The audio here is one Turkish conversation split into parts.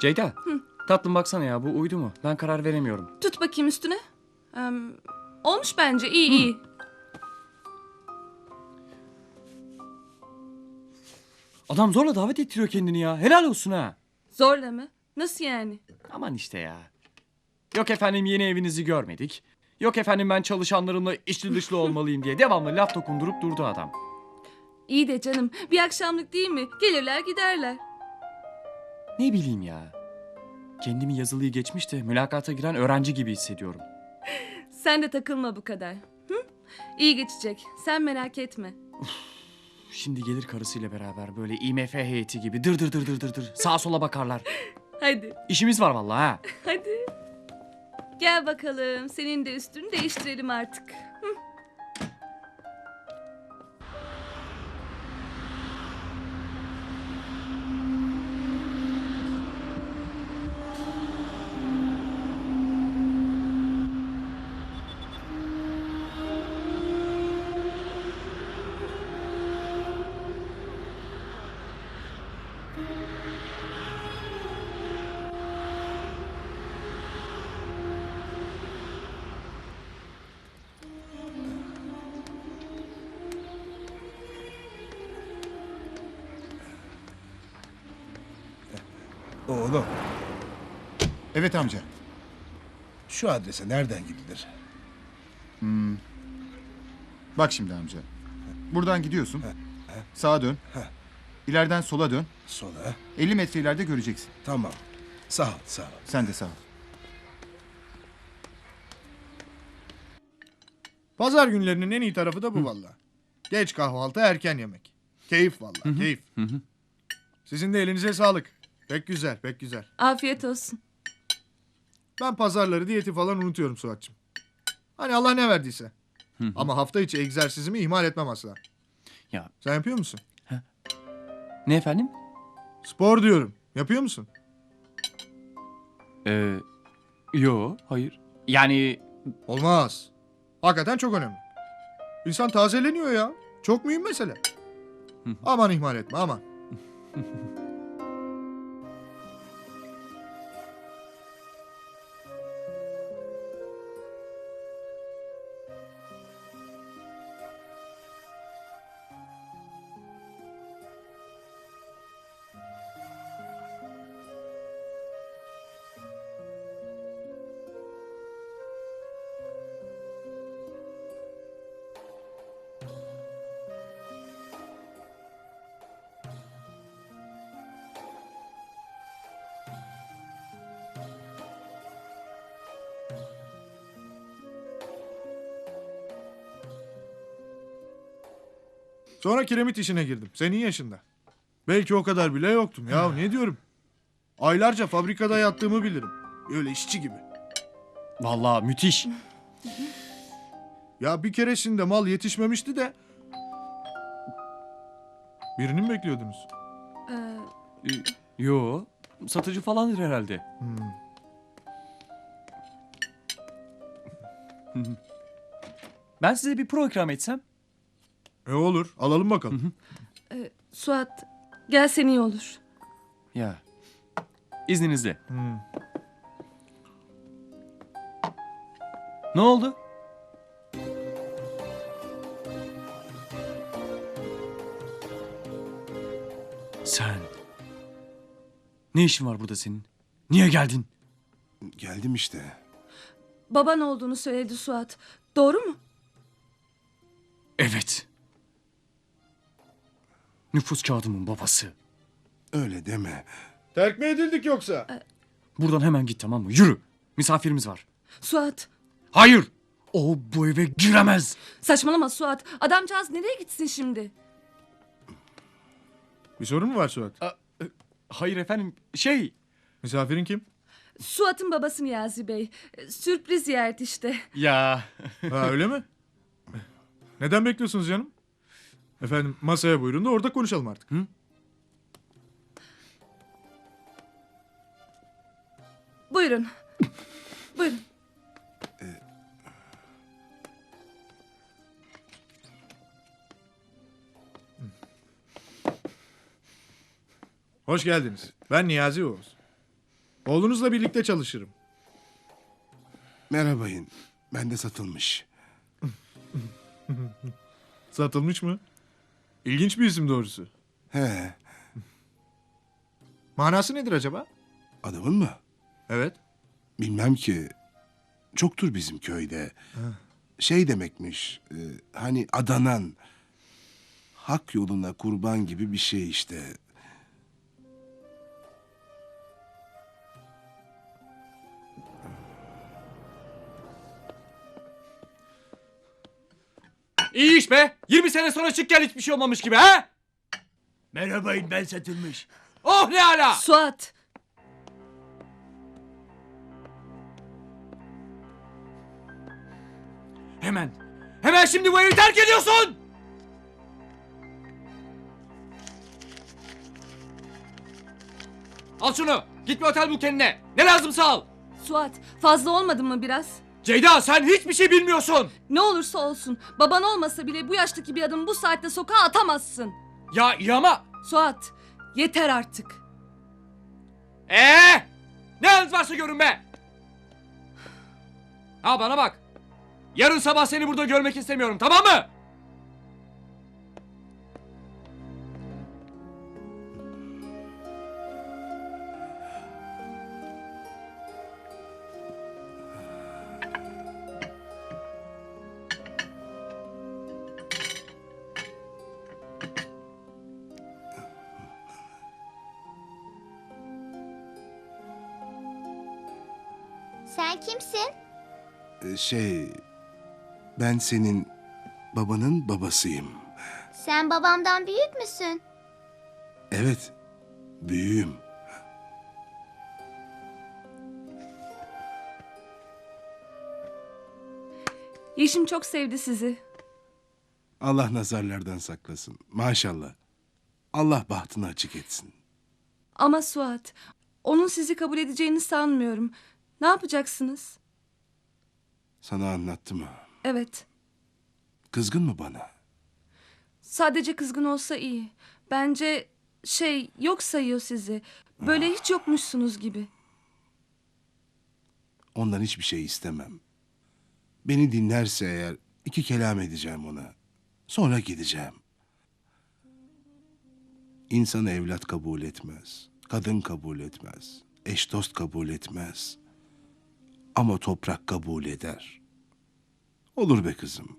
Ceyda. Tatlım baksana ya bu uydu mu? Ben karar veremiyorum. Tut bakayım üstüne. Ee, olmuş bence iyi iyi. Adam zorla davet ettiriyor kendini ya. Helal olsun ha. Zorla mı? Nasıl yani? Aman işte ya. Yok efendim yeni evinizi görmedik. Yok efendim ben çalışanlarımla içli dışlı olmalıyım diye devamlı laf dokundurup durdu adam. İyi de canım bir akşamlık değil mi? Gelirler giderler. Ne bileyim ya. Kendimi yazılıyı geçmiş de mülakata giren öğrenci gibi hissediyorum. Sen de takılma bu kadar. Hı? İyi geçecek. Sen merak etme. Şimdi gelir karısıyla beraber böyle IMF heyeti gibi dır dır dır dır dır dır sağa sola bakarlar. Hadi İşimiz var vallahi ha. hadi. Gel bakalım. Senin de üstünü değiştirelim artık. Oğlum Evet amca. şu adrese nereden gidilir? Bak şimdi amca. Buradan gidiyorsun. Sağa dön. İleriden sola dön. Sola. 50 metre ileride göreceksin. Tamam. Sağ ol sağ ol. Sen de sağ ol. Pazar günlerinin en iyi tarafı da bu valla. Geç kahvaltı erken yemek. Keyif valla keyif. Sizin de elinize sağlık. Pek güzel pek güzel. Afiyet olsun. Ben pazarları diyeti falan unutuyorum Suat'cığım. Hani Allah ne verdiyse. Ama hafta içi egzersizimi ihmal etmem asla. Ya Sen yapıyor musun? ne efendim? Spor diyorum. Yapıyor musun? Ee, yo hayır. Yani Olmaz. Hakikaten çok önemli. İnsan tazeleniyor ya. Çok mühim mesele. aman ihmal etme aman. Sonra kiremit işine girdim. Senin yaşında. Belki o kadar bile yoktum. Ya ne diyorum? Aylarca fabrikada yattığımı bilirim. Öyle işçi gibi. vallahi müthiş. Ya bir keresinde mal yetişmemişti de... Birini mi bekliyordunuz? Ee, Ee, yo satıcı falandır herhalde. Ben size bir pro ikram etsem. E olur. Alalım bakalım. e, Suat gelsen iyi olur. Ya. İzninizle. Hmm. Ne oldu? Sen. Ne işin var burada senin? Niye geldin? Geldim işte. Baban olduğunu söyledi Suat. Doğru mu? Evet. Nüfus kağıdımın babası. Öyle deme. Terk mi edildik yoksa? Buradan hemen git tamam mı? Yürü. Misafirimiz var. Suat Hayır. O bu eve giremez. saçmalama Suat. Adamcağız nereye gitsin şimdi? Bir sorun mu var Suat? e, Hayır efendim. Şey. Misafirin kim? Suat'ın babası Niyazi Bey. Sürpriz ziyaret işte. Ya. Ha öyle mi? Neden bekliyorsunuz canım? Efendim masaya buyurun da orada konuşalım artık. Buyurun. Buyurun. Hoş geldiniz. Ben Niyazi Oğuz. Oğlunuzla birlikte çalışırım. Merhabayın. Ben de satılmış. Satılmış mı? İlginç bir isim doğrusu. He. Manası nedir acaba? Adamın mı? Evet. Bilmem ki. Çoktur bizim köyde. Şey demekmiş. e, hani adanan. Hak yoluna kurban gibi bir şey işte. İyi iş be. 20 sene sonra çık gel hiçbir şey olmamış gibi ha? Merhabayın ben satılmış. Oh ne ala. Suat. Hemen. Hemen şimdi bu evi terk ediyorsun. Al şunu. Git bir otel bul kendine. Ne lazımsa al. Suat fazla olmadı mı biraz? Ceyda sen hiçbir şey bilmiyorsun. Ne olursa olsun baban olmasa bile bu yaştaki bir adamı bu saatte sokağa atamazsın. Ya iyi ama. Suat yeter artık. Ee? Ne haliniz varsa görün be. Ha bana bak. Yarın sabah seni burada görmek istemiyorum tamam mı? Sen kimsin? E, şey... Ben senin babanın babasıyım. Sen babamdan büyük müsün? Evet. Büyüğüm. Yeşim çok sevdi sizi. Allah nazarlardan saklasın. Maşallah. Allah bahtını açık etsin. Ama Suat, onun sizi kabul edeceğini sanmıyorum. Ne yapacaksınız? Sana anlattı mı? Evet, Kızgın mı bana? sadece kızgın olsa iyi. Bence şey yok sayıyor sizi. Böyle hiç yokmuşsunuz gibi. Ondan hiçbir şey istemem. Beni dinlerse eğer iki kelam edeceğim ona. Sonra gideceğim. İnsan evlat kabul etmez. Kadın kabul etmez. Eş dost kabul etmez. Ama toprak kabul eder. Olur be kızım.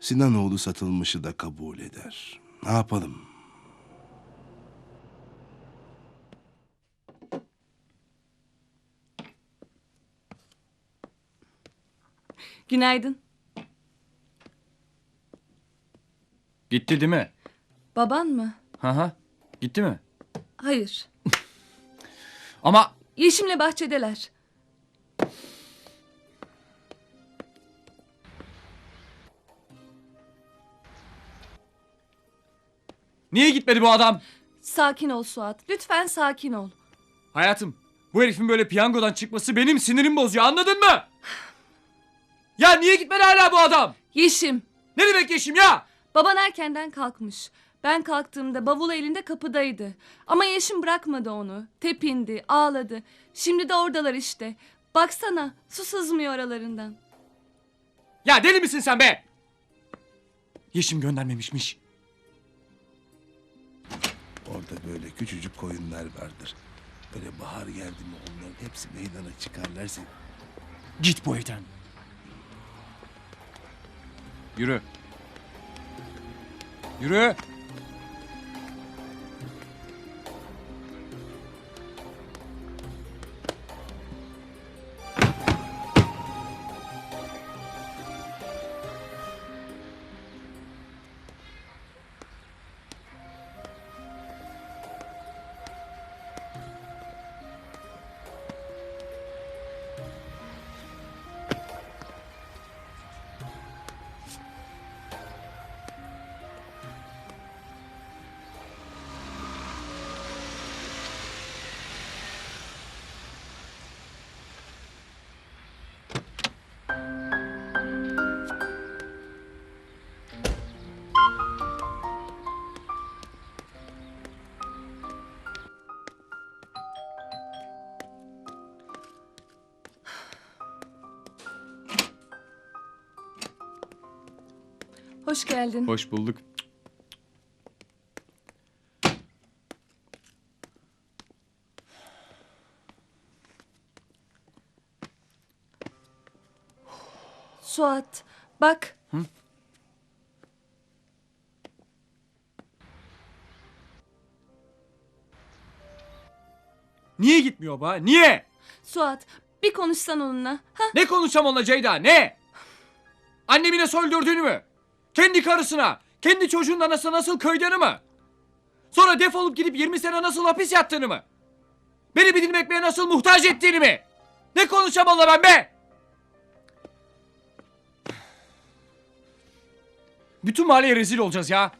Sinanoğlu satılmışı da kabul eder. Ne yapalım? Günaydın. Gitti değil mi? Baban mı? Hı hı. Gitti mi? Hayır. Ama Yeşim'le bahçedeler. Niye gitmedi bu adam? Sakin ol Suat. Lütfen sakin ol. Hayatım, bu herifin böyle piyangodan çıkması benim sinirimi bozuyor anladın mı? Ya niye gitmedi hala bu adam? Yeşim, Ne demek yeşim ya? baban erkenden kalkmış. Ben kalktığımda bavul elinde kapıdaydı. Ama Yeşim bırakmadı onu. Tepindi, ağladı. Şimdi de oradalar işte. Baksana, su sızmıyor aralarından. Ya deli misin sen be? Yeşim göndermemişmiş. Orada böyle küçücük koyunlar vardır. Böyle bahar geldi mi onların hepsi meydana çıkarlarsa Git bu evden. Yürü. Yürü. Hoş geldin. Hoş bulduk. Suat bak. Niye gitmiyor ba? Niye? Suat bir konuşsan onunla. Ha? Ne konuşacağım onunla Ceyda? Ne? Annemi nasıl öldürdüğünü mü? Kendi karısına, kendi çocuğun anasına nasıl kıydığını mı? Sonra defolup gidip 20 sene nasıl hapis yattığını mı? Beni bir dilim nasıl muhtaç ettiğini mi? Ne konuşacağım onunla ben be? Bütün mahalleye rezil olacağız ya.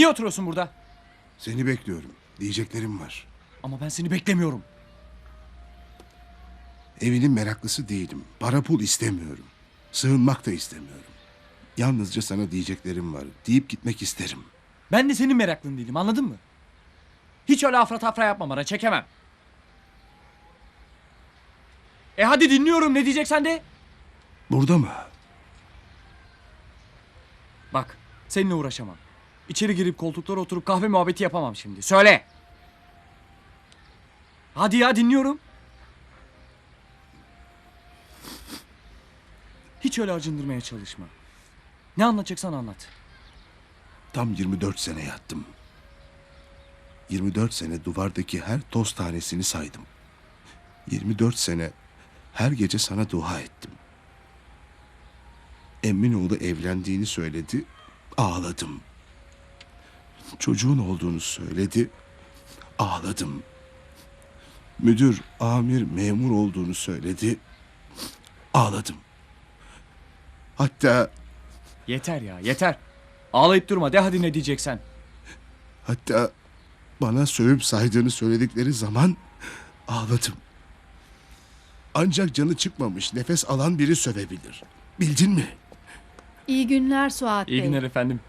Niye oturuyorsun burada? Seni bekliyorum. Diyeceklerim var. Ama ben seni beklemiyorum. Evinin meraklısı değilim. Para pul istemiyorum. Sığınmak da istemiyorum. Yalnızca sana diyeceklerim var. Deyip gitmek isterim. Ben de senin meraklın değilim anladın mı? Hiç öyle afra tafra yapma bana çekemem. E hadi dinliyorum ne diyeceksen de. Burada mı? Bak seninle uğraşamam. İçeri girip koltuklara oturup kahve muhabbeti yapamam şimdi. Söyle. Hadi ya dinliyorum. Hiç öyle acındırmaya çalışma. Ne anlatacaksan anlat. Tam 24 sene yattım. 24 sene duvardaki her toz tanesini saydım. 24 sene her gece sana dua ettim. Emminoğlu evlendiğini söyledi, ağladım. Çocuğun olduğunu söyledi, ağladım. Müdür, amir, memur olduğunu söyledi, ağladım. Hatta Yeter ya yeter. Ağlayıp durma de hadi ne diyeceksen. Hatta bana sövüp saydığını söyledikleri zaman ağladım. Ancak canı çıkmamış nefes alan biri sövebilir. Bildin mi? İyi günler Suat İyi Bey. günler efendim.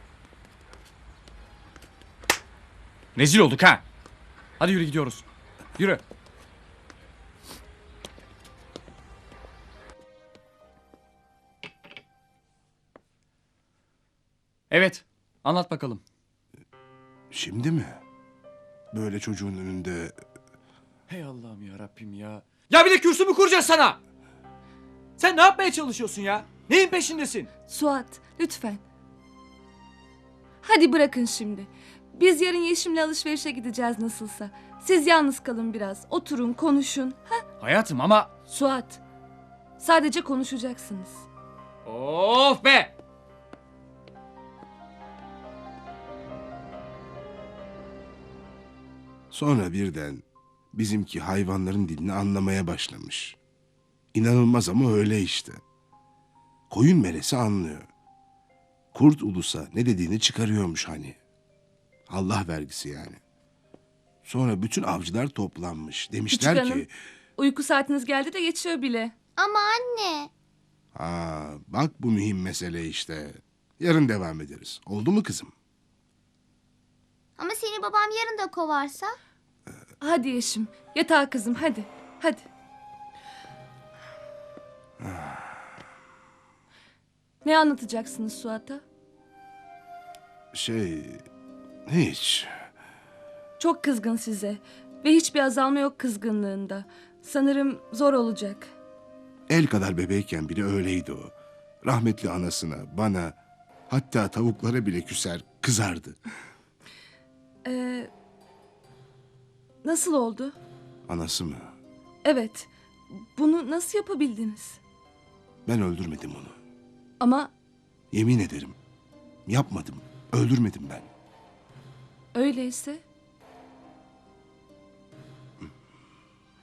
Rezil olduk ha. Hadi yürü gidiyoruz. Yürü. Evet. Anlat bakalım. Şimdi mi? Böyle çocuğun önünde Hey Allah'ım ya Rabbim ya. Ya bir de kürsü mü kuracağız sana? Sen ne yapmaya çalışıyorsun ya? Neyin peşindesin? Suat lütfen. Hadi bırakın şimdi. Biz yarın Yeşim'le alışverişe gideceğiz nasılsa. Siz yalnız kalın biraz. Oturun konuşun. Ha? Hayatım ama... Suat. Sadece konuşacaksınız. Of be! sonra birden bizimki hayvanların dilini anlamaya başlamış. İnanılmaz ama öyle işte. Koyun melesi anlıyor. Kurt ulusa ne dediğini çıkarıyormuş hani. Allah vergisi yani. Sonra bütün avcılar toplanmış. Demişler Küçük hanım. ki... Uyku saatiniz geldi de geçiyor bile. Ama anne. Aa, bak bu mühim mesele işte. Yarın devam ederiz. Oldu mu kızım? Ama seni babam yarın da kovarsa? Hadi Yeşim. Yatağa kızım hadi. Hadi. Ne anlatacaksınız Suat'a? Şey... Hiç. Çok kızgın size. Ve hiçbir azalma yok kızgınlığında. Sanırım zor olacak. El kadar bebeyken bile öyleydi o. Rahmetli anasına, bana, hatta tavuklara bile küser, kızardı. Ee, nasıl oldu? Anası mı? Evet. Bunu nasıl yapabildiniz? Ben öldürmedim onu. Ama Yemin ederim. Yapmadım. Öldürmedim ben. Öyleyse...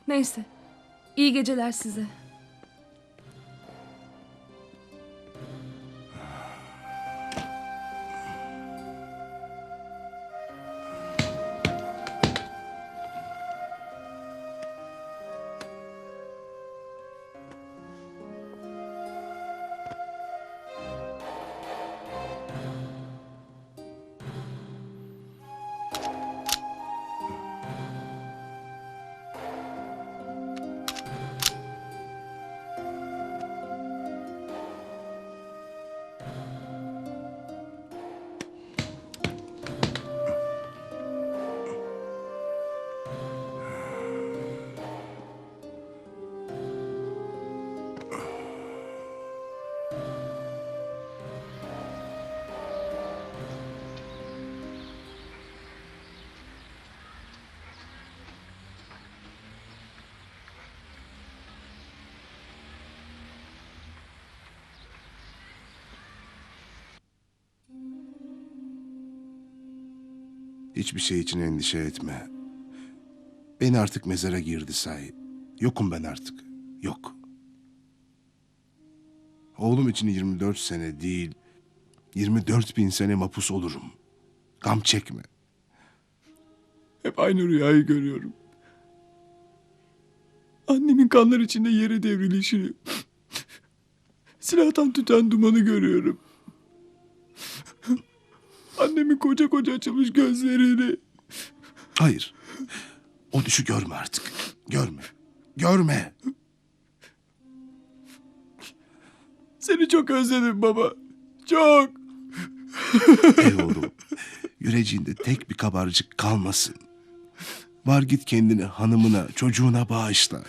Neyse. İyi geceler size. Hiçbir şey için endişe etme. Beni artık mezara girdi say. Yokum ben artık. Yok. Oğlum için 24 sene değil, 24 bin sene mapus olurum. Gam çekme. Hep aynı rüyayı görüyorum. Annemin kanlar içinde yere devrilişini. Silahtan tüten dumanı görüyorum. Annemin koca koca açılmış gözlerini. Hayır. O düşü görme artık. Görme. Görme. Seni çok özledim baba. Çok. Ey oğlum. Yüreciğinde tek bir kabarcık kalmasın. Var git kendini hanımına, çocuğuna bağışla.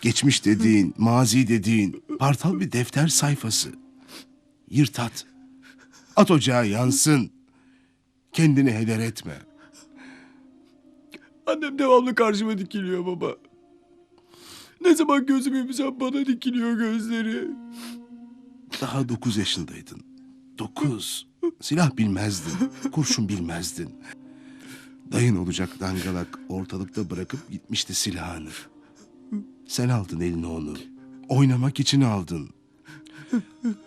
Geçmiş dediğin, mazi dediğin partal bir defter sayfası. Yırt at. Ocağa yansın. Kendini heder etme. Annem devamlı karşıma dikiliyor baba. Ne zaman gözümü yumsam bana dikiliyor gözleri. Daha dokuz yaşındaydın. Dokuz. Silah bilmezdin. Kurşun bilmezdin. Dayın olacak dangalak ortalıkta bırakıp gitmişti silahını. Sen aldın eline onu. Oynamak için aldın.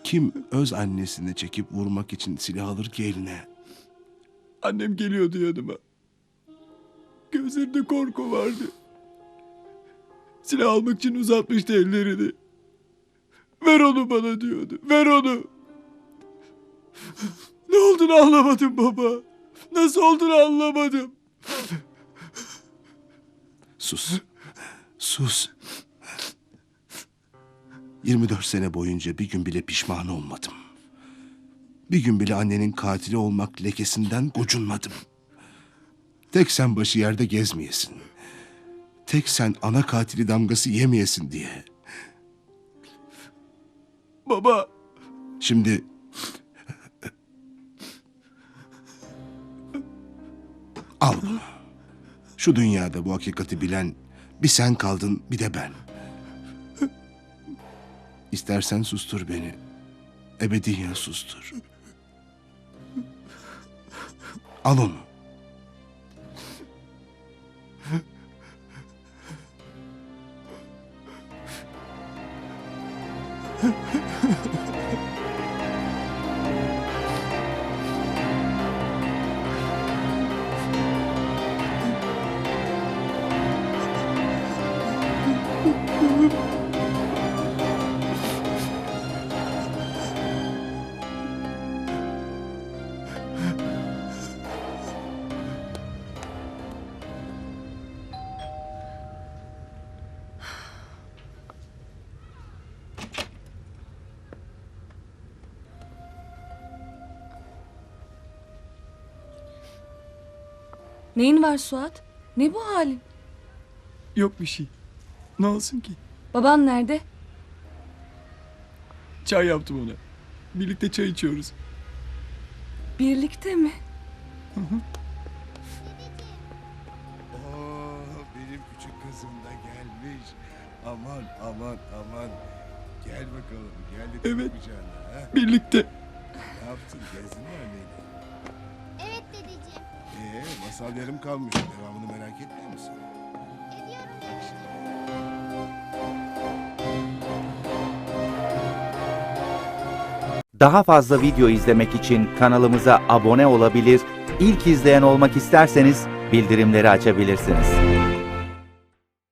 Kim öz annesini çekip vurmak için silah alır ki eline? Annem geliyordu yanıma. Gözlerinde korku vardı. Silah almak için uzatmıştı ellerini. Ver onu bana diyordu. Ver onu. ne olduğunu anlamadım baba. Nasıl olduğunu anlamadım. Sus. Sus. 24 sene boyunca bir gün bile pişman olmadım. Bir gün bile annenin katili olmak lekesinden gocunmadım. Tek sen başı yerde gezmeyesin. Tek sen ana katili damgası yemeyesin diye. Baba. Şimdi... Al bunu. Şu dünyada bu hakikati bilen bir sen kaldın bir de ben. İstersen sustur beni. Ebediyen sustur. Al onu. Neyin var Suat? Ne bu halin? Yok bir şey. Ne olsun ki? Baban nerede? Çay yaptım ona. Birlikte çay içiyoruz. Birlikte mi? Oo, benim küçük kızım da gelmiş. Aman aman aman. Gel bakalım. Gel de Evet. kucağına. Ha? Birlikte. Ne yaptın? Gezdin mi anneyle? Ee, masal yarım kalmış. Devamını merak etmiyor musun? Ediyorum demiştim. Daha fazla video izlemek için kanalımıza abone olabilir, ilk izleyen olmak isterseniz bildirimleri açabilirsiniz.